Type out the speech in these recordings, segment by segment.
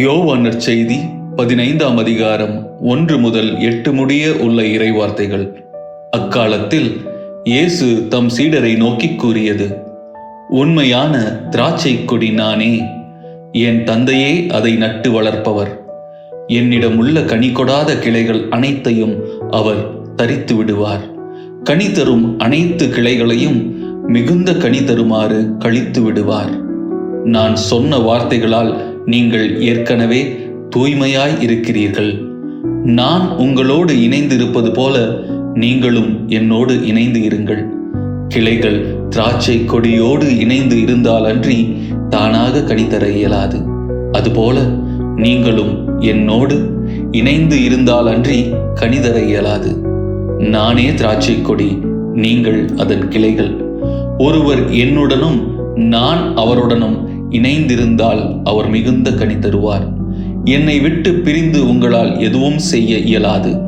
யோவானர் செய்தி பதினைந்தாம் அதிகாரம் ஒன்று முதல் எட்டு முடிய உள்ள இறைவார்த்தைகள். அக்காலத்தில் இயேசு தம் சீடரை நோக்கிக் கூறியது உண்மையான திராட்சை கொடி நானே என் தந்தையே அதை நட்டு வளர்ப்பவர். என்னிடம் உள்ள கனி கொடாத கிளைகள் அனைத்தையும் அவர் தரித்து விடுவார். கனி தரும் அனைத்து கிளைகளையும் மிகுந்த கனி தருமாறு கழித்து விடுவார். நான் சொன்ன வார்த்தைகளால் நீங்கள் ஏற்கனவே தூய்மையாய் இருக்கிறீர்கள். நான் உங்களோடு இணைந்து இருப்பது போல நீங்களும் என்னோடு இணைந்து இருங்கள். கிளைகள் திராட்சை கொடியோடு இணைந்து இருந்தாலன்றி தானாக கனிதர இயலாது. அதுபோல நீங்களும் என்னோடு இணைந்து இருந்தாலன்றி கனிதர இயலாது. நானே திராட்சை கொடி நீங்கள் அதன் கிளைகள். ஒருவர் என்னுடனும் நான் அவருடனும் இணைந்திருந்தால் அவர் மிகுந்த கனி தருவார். என்னை விட்டு பிரிந்து உங்களால் எதுவும் செய்ய இயலாது.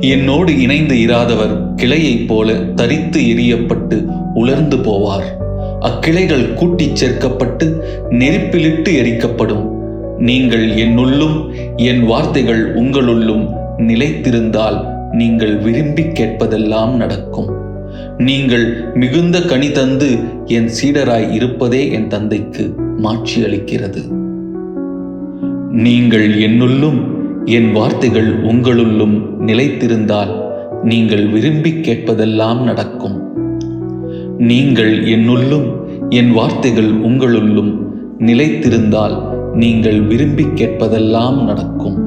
என்னோடு இணைந்து இராதவர் கிளையைப் போல தரித்து எரியப்பட்டு உலர்ந்து போவார். அக்கிளைகள் கூட்டிச் சேர்க்கப்பட்டு நெருப்பிலிட்டு எரிக்கப்படும். நீங்கள் என்னுள்ளும் என் வார்த்தைகள் உங்களுள்ளும் நிலைத்திருந்தால் நீங்கள் விரும்பி கேட்பதெல்லாம் நடக்கும். நீங்கள் மிகுந்த கனி தந்து என் சீடராய் இருப்பதே என் தந்தைக்கு. மாற்றியளிக்கிறது. நீங்கள் என்னுள்ளும் என் வார்த்தைகள் உங்களுள்ளும் நிலைத்திருந்தால் நீங்கள் விரும்பி கேட்பதெல்லாம் நடக்கும். நீங்கள் என்னுள்ளும் என் வார்த்தைகள் உங்களுள்ளும் நிலைத்திருந்தால் நீங்கள் விரும்பி கேட்பதெல்லாம் நடக்கும்.